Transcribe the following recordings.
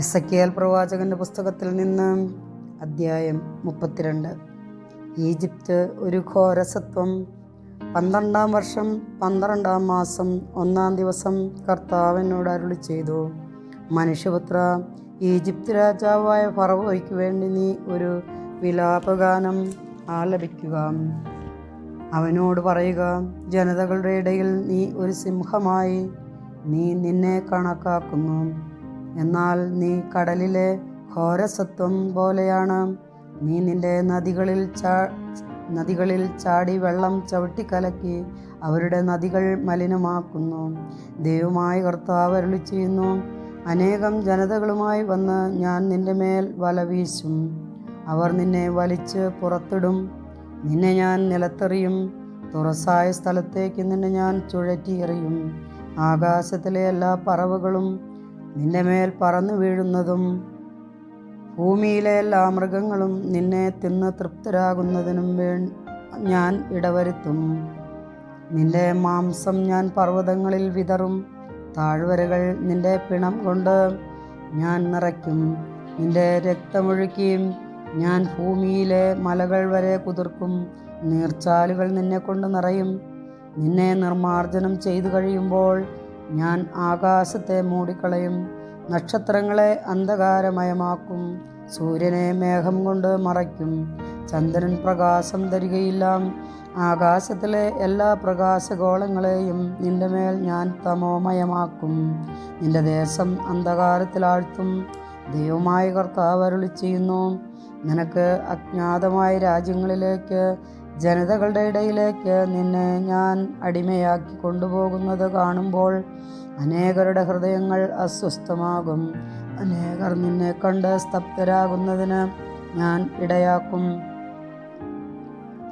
എസക്കിയാൽ പ്രവാചകന്റെ പുസ്തകത്തിൽ നിന്ന് അദ്ധ്യായം മുപ്പത്തിരണ്ട്. ഈജിപ്ത് ഒരു ഘോരസത്വം. പന്ത്രണ്ടാം വർഷം പന്ത്രണ്ടാം മാസം ഒന്നാം ദിവസം കർത്താവിനോട് അരുളി ചെയ്തു മനുഷ്യപുത്ര ഈജിപ്ത് രാജാവായ ഫറവോയ്ക്ക് വേണ്ടി നീ ഒരു വിലാപഗാനം ആലപിക്കുക. അവനോട് പറയുക ജനതകളുടെ ഇടയിൽ നീ ഒരു സിംഹമായി നീ നിന്നെ കണക്കാക്കുന്നു. എന്നാൽ നീ കടലിലെ ഘോരസത്വം പോലെയാണ്. നീ നിന്റെ നദികളിൽ ചാ നദികളിൽ ചാടി വെള്ളം ചവിട്ടിക്കലക്കി അവരുടെ നദികൾ മലിനമാക്കുന്നു. ദൈവമായി കർത്താവ് അരുളി ചെയ്യുന്നു അനേകം ജനതകളുമായി വന്ന് ഞാൻ നിന്റെ മേൽ വല വീശും. അവർ നിന്നെ വലിച്ച് പുറത്തിടും. നിന്നെ ഞാൻ നിലത്തെറിയും. തുറസായ സ്ഥലത്തേക്ക് നിന്നെ ഞാൻ ചുഴറ്റി എറിയും ആകാശത്തിലെ എല്ലാ പറവുകളും നിന്റെ മേൽ പറന്നു വീഴുന്നതും ഭൂമിയിലെ എല്ലാ മൃഗങ്ങളും നിന്നെ തിന്ന് തൃപ്തരാകുന്നതിനും വേ ഞാൻ ഇടവരുത്തും. നിന്റെ മാംസം ഞാൻ പർവതങ്ങളിൽ വിതറും. താഴ്വരകൾ നിന്റെ പിണം കൊണ്ട് ഞാൻ നിറയ്ക്കും. നിന്റെ രക്തമൊഴുക്കിയും ഞാൻ ഭൂമിയിലെ മലകൾ വരെ കുതിർക്കും. നീർച്ചാലുകൾ നിന്നെ കൊണ്ട് നിറയും. നിന്നെ നിർമാർജനം ചെയ്തു കഴിയുമ്പോൾ ഞാൻ ആകാശത്തെ മൂടിക്കളയും നക്ഷത്രങ്ങളെ അന്ധകാരമയമാക്കും സൂര്യനെ മേഘം കൊണ്ട് മറയ്ക്കും ചന്ദ്രൻ പ്രകാശം തരികയില്ല ആകാശത്തിലെ എല്ലാ പ്രകാശഗോളങ്ങളെയും നിന്റെ മേൽ ഞാൻ തമോമയമാക്കും. നിന്റെ ദേശം അന്ധകാരത്തിലാഴ്ത്തും ദൈവമായ കർത്താവ് അരുളി ചെയ്യുന്നു നിനക്ക് അജ്ഞാതമായ രാജ്യങ്ങളിലേക്ക് ജനതകളുടെ ഇടയിലേക്ക് നിന്നെ ഞാൻ അടിമയാക്കി കൊണ്ടുപോകുന്നത് കാണുമ്പോൾ അനേകരുടെ ഹൃദയങ്ങൾ അസ്വസ്ഥമാകും. അനേകർ നിന്നെ കണ്ട് സ്തബ്ധരാകുന്നതിന് ഞാൻ ഇടയാക്കും.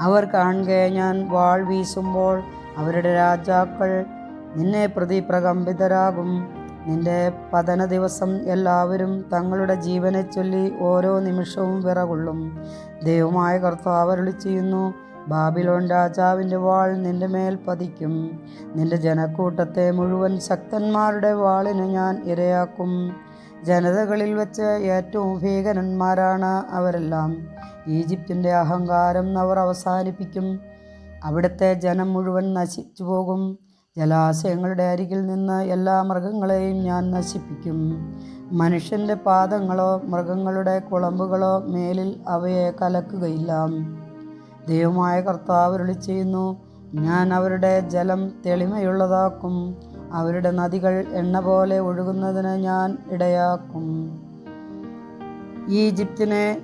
അവർ കാണുക ഞാൻ വാൾ വീശുമ്പോൾ അവരുടെ രാജാക്കൾ നിന്നെ പ്രതി പ്രകമ്പിതരാകും നിന്റെ പതന ദിവസം എല്ലാവരും തങ്ങളുടെ ജീവനെ ചൊല്ലി ഓരോ നിമിഷവും വിറകൊള്ളും. ദൈവമായ കർത്താവ് അരുളി ചെയ്യുന്നു ബാബിലോൺ രാജാവിന്റെ വാൾ നിന്റെ മേൽ പതിക്കും. നിന്റെ ജനക്കൂട്ടത്തെ മുഴുവൻ ശക്തന്മാരുടെ വാളിന് ഞാൻ ഇരയാക്കും. ജനതകളിൽ വെച്ച് ഏറ്റവും ഭീകരന്മാരാണ് അവരെല്ലാം. ഈജിപ്തിന്റെ അഹങ്കാരം അവർ അവസാനിപ്പിക്കും. അവിടുത്തെ ജനം മുഴുവൻ നശിച്ചു പോകും. ജലാശയങ്ങളുടെ അരികിൽ നിന്ന് എല്ലാ മൃഗങ്ങളെയും ഞാൻ നശിപ്പിക്കും. മനുഷ്യന്റെ പാദങ്ങളോ മൃഗങ്ങളുടെ കുളമ്പുകളോ മേലിൽ അവയെ കലക്കുകയില്ല. ദൈവമായ കർത്താവ് അരുളി ചെയ്യുന്നു. ഞാൻ അവരുടെ ജലം തെളിമയുള്ളതാക്കും. അവരുടെ നദികൾ എണ്ണ പോലെ ഒഴുകുന്നതിന് ഞാൻ ഇടയാക്കും. ഈജിപ്തിനെ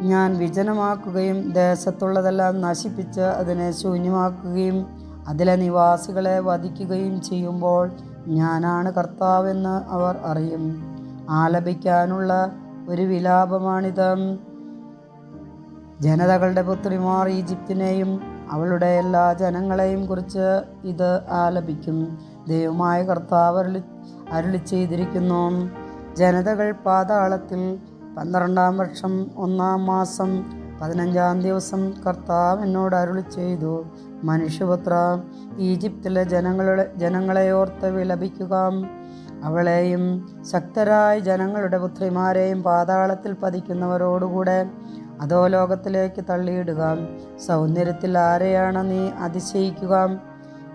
ഞാൻ വിജനമാക്കുകയും ദേശത്തുള്ളതെല്ലാം നശിപ്പിച്ച് അതിനെ ശൂന്യമാക്കുകയും അതിലെ നിവാസികളെ വധിക്കുകയും ചെയ്യുമ്പോൾ ഞാനാണ് കർത്താവെന്ന് അവർ അറിയും. ആലപിക്കാനുള്ള ഒരു വിലാപമാണിത്. ജനതകളുടെ പുത്രിമാർ ഈജിപ്തിനെയും അവളുടെ എല്ലാ ജനങ്ങളെയും കുറിച്ച് ഇത് ആലപിക്കും. ദൈവമായ കർത്താവ് അരുളി അരുളി ചെയ്തിരിക്കുന്നു ജനതകൾ പാതാളത്തിൽ പന്ത്രണ്ടാം വർഷം ഒന്നാം മാസം പതിനഞ്ചാം ദിവസം കർത്താവ് എന്നോട് അരുളി ചെയ്തു. മനുഷ്യപുത്ര ഈജിപ്തിലെ ജനങ്ങളുടെ ജനങ്ങളെ ഓർത്ത് വിലപിക്കുക. അവളെയും ശക്തരായ ജനങ്ങളുടെ പുത്രിമാരെയും പാതാളത്തിൽ പതിക്കുന്നവരോടുകൂടെ അതോ ലോകത്തിലേക്ക് തള്ളിയിടുക. സൗന്ദര്യത്തിൽ ആരെയാണ് നീ അതിശയിക്കുക?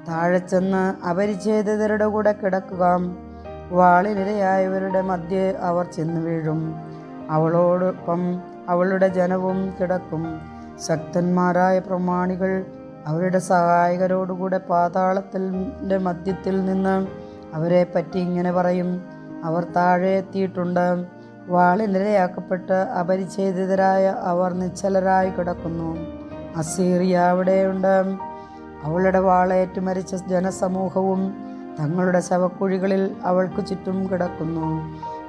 താഴെ ചെന്ന് അപരിച്ഛേദിതരുടെ കൂടെ കിടക്കുക. വാളിനിരയായവരുടെ മധ്യേ അവർ ചെന്ന് വീഴും. അവളോടൊപ്പം അവളുടെ ജനവും കിടക്കും. ശക്തന്മാരായ പ്രമാണികൾ അവരുടെ സഹായകരോടുകൂടെ പാതാളത്തിന്റെ മധ്യത്തിൽ നിന്ന് അവരെ പറ്റി ഇങ്ങനെ പറയും. അവർ താഴെ എത്തിയിട്ടുണ്ട്. വാളിനിരയാക്കപ്പെട്ട് അപരിച്ഛേദിതരായ അവർ നിശ്ചലരായി കിടക്കുന്നു. അസീറിയ അവിടെയുണ്ട്. അവളുടെ വാളേറ്റ് മരിച്ച ജനസമൂഹവും തങ്ങളുടെ ശവക്കുഴികളിൽ അവൾക്ക് ചുറ്റും കിടക്കുന്നു.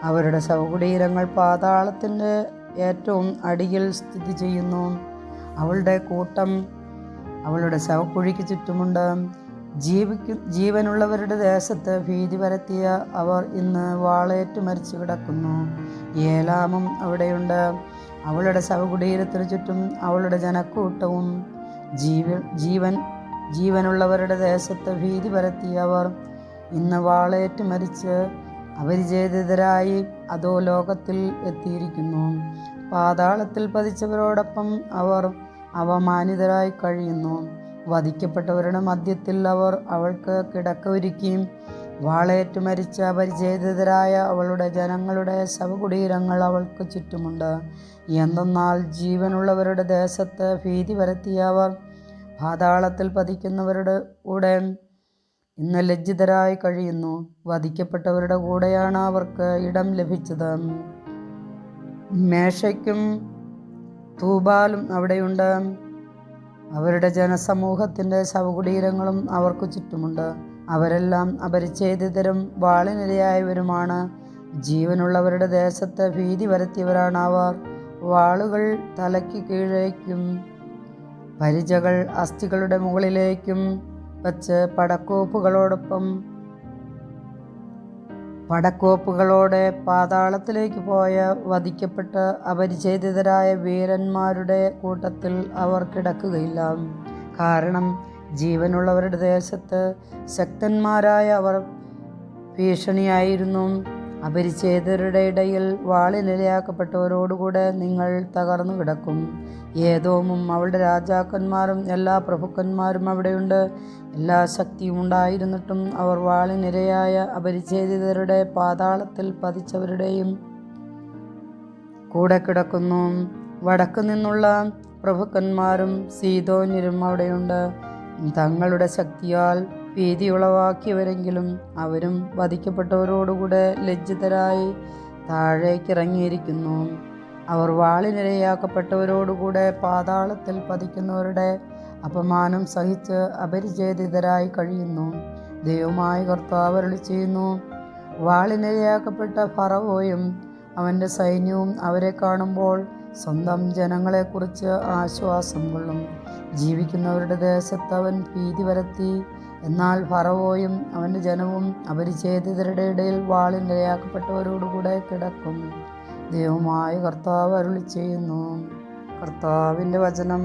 അവരുടെ ശവകുടീരങ്ങൾ പാതാളത്തിന്റെ ഏറ്റവും അടിയിൽ സ്ഥിതി ചെയ്യുന്നു. അവളുടെ കൂട്ടം അവളുടെ ശവക്കുഴിക്ക് ചുറ്റുമുണ്ട്. ജീവിക്കു ജീവനുള്ളവരുടെ ദേശത്ത് ഭീതി പരത്തിയ അവർ ഇന്ന് വാളേറ്റ് മരിച്ചു കിടക്കുന്നു. ഏലാമും അവിടെയുണ്ട്. അവളുടെ ശവകുടീരത്തിനു ചുറ്റും അവളുടെ ജനക്കൂട്ടവും. ജീവ ജീവൻ ജീവനുള്ളവരുടെ ദേശത്ത് ഭീതി പരത്തിയ അവർ ഇന്ന് വാളേറ്റ് മരിച്ച് അപരിചേതിതരായി അതോ ലോകത്തിൽ എത്തിയിരിക്കുന്നു. പാതാളത്തിൽ പതിച്ചവരോടൊപ്പം അവർ അവമാനിതരായി കഴിയുന്നു. വധിക്കപ്പെട്ടവരുടെ മധ്യത്തിൽ അവർ അവൾക്ക് കിടക്ക ഒരുക്കിയും വാളേറ്റു മരിച്ച പരിചയതരായ അവളുടെ ജനങ്ങളുടെ ശവകുടീരങ്ങൾ അവൾക്ക് ചുറ്റുമുണ്ട്. എന്തെന്നാൽ ജീവനുള്ളവരുടെ ദേശത്ത് ഭീതി വരത്തിയ അവർ പാതാളത്തിൽ പതിക്കുന്നവരുടെ കൂടെ ഇന്ന് ലജ്ജിതരായി കഴിയുന്നു. വധിക്കപ്പെട്ടവരുടെ കൂടെയാണ് അവർക്ക് ഇടം ലഭിച്ചത്. മേശയ്ക്കും തൂബാലും അവിടെയുണ്ട്. അവരുടെ ജനസമൂഹത്തിന്റെ ശവകുടീരങ്ങളും അവർക്ക് ചുറ്റുമുണ്ട്. അവരെല്ലാം അപരിച്ഛേദിതരും വാളിനിരയായവരുമാണ്. ജീവനുള്ളവരുടെ ദേശത്ത് ഭീതി വരുത്തിയവരാണ് അവർ വാളുകൾ തലയ്ക്ക് കീഴേക്കും പരിചകൾ അസ്ഥികളുടെ മുകളിലേക്കും വച്ച് പടക്കോപ്പുകളോടൊപ്പം പടക്കോപ്പുകളോടെ പാതാളത്തിലേക്ക് പോയ വധിക്കപ്പെട്ട അപരിചേതിതരായ വീരന്മാരുടെ കൂട്ടത്തിൽ അവർ കിടക്കുകയില്ല. കാരണം ജീവനുള്ളവരുടെ ദേശത്ത് ശക്തന്മാരായ അവർ ഭീഷണിയായിരുന്നു. അപരിച്ഛേദരുടെ ഇടയിൽ വാളിനിരയാക്കപ്പെട്ടവരോടുകൂടെ നിങ്ങൾ തകർന്നു കിടക്കും. ഏതോമും അവളുടെ രാജാക്കന്മാരും എല്ലാ പ്രഭുക്കന്മാരും അവിടെയുണ്ട്. എല്ലാ ശക്തിയും ഉണ്ടായിരുന്നിട്ടും അവർ വാളിനിരയായ അപരിച്ഛേദിതരുടെ പാതാളത്തിൽ പതിച്ചവരുടെയും കൂടെ കിടക്കുന്നു. വടക്കു നിന്നുള്ള പ്രഭുക്കന്മാരും സീതോന്യരും അവിടെയുണ്ട്. തങ്ങളുടെ ശക്തിയാൽ ഭീതി ഉളവാക്കിയവരെങ്കിലും അവരും വധിക്കപ്പെട്ടവരോടുകൂടെ ലജ്ജിതരായി താഴേക്കിറങ്ങിയിരിക്കുന്നു. അവർ വാളിനിരയാക്കപ്പെട്ടവരോടുകൂടെ പാതാളത്തിൽ പതിക്കുന്നവരുടെ അപമാനം സഹിച്ച് അപരിചേതിതരായി കഴിയുന്നു. ദൈവമായി കർത്താവ് അരളി ചെയ്യുന്നു വാളിനിരയാക്കപ്പെട്ട ഫറവോയും അവന്റെ സൈന്യവും അവരെ കാണുമ്പോൾ സ്വന്തം ജനങ്ങളെക്കുറിച്ച് ആശ്വാസം കൊള്ളും. ജീവിക്കുന്നവരുടെ ദേശത്ത് അവൻ ഭീതി വരത്തി എന്നാൽ ഫറവോയും അവന്റെ ജനവും അപരിചേതിതരുടെ ഇടയിൽ വാളിനിരയാക്കപ്പെട്ടവരോടുകൂടെ കിടക്കും. ദൈവമായ കർത്താവ് അരുളി ചെയ്യുന്നു കർത്താവിന്റെ വചനം.